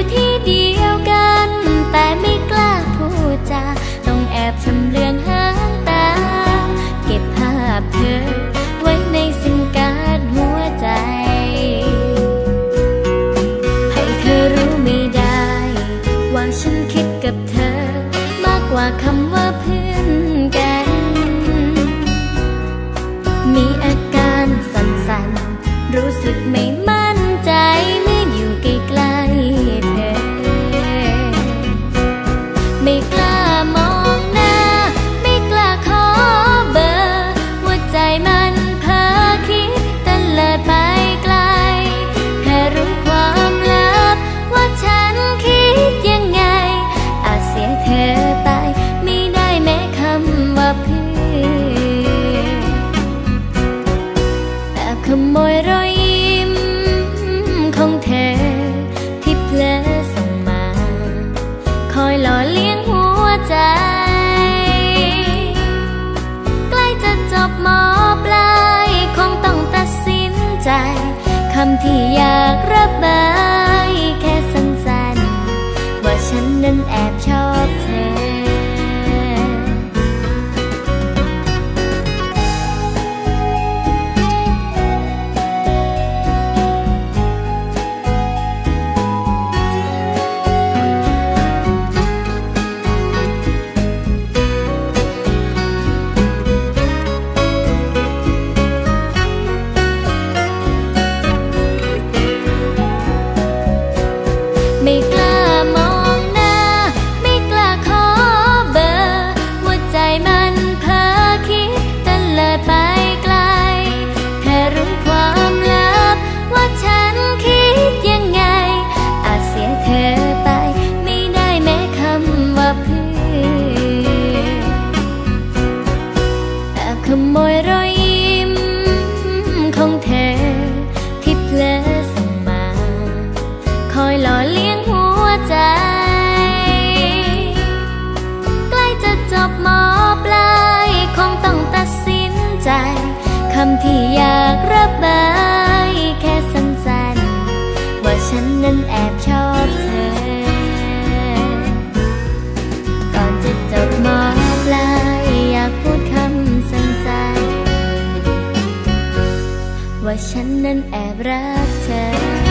ู่ที่เดียวกัน แต่ไม่กล้าพูดจาต้องแอบชำเลือนหางตา เก็บภาพเธอ ไว้ในสิมการหัวใจ ให้เธอรู้ไม่ได้ ว่าฉันคิดกับเธอ มากกว่าคำว่าเพื่อนกัน มีอาการสั่นๆ รู้สึกไม่มา amor. ที่อยากรับบา อยรอยยิ้มของเธอที่เพลอส่งมา คอยหล่อเลี้ยงหัวใจ ใกล้จะจบหมอปลายคงต้องตัดสินใจคำที่อยากระบายแค่สั้นๆ ว่าฉันนั้นแอบชอบ ฉันนั้นแอบรักเธอ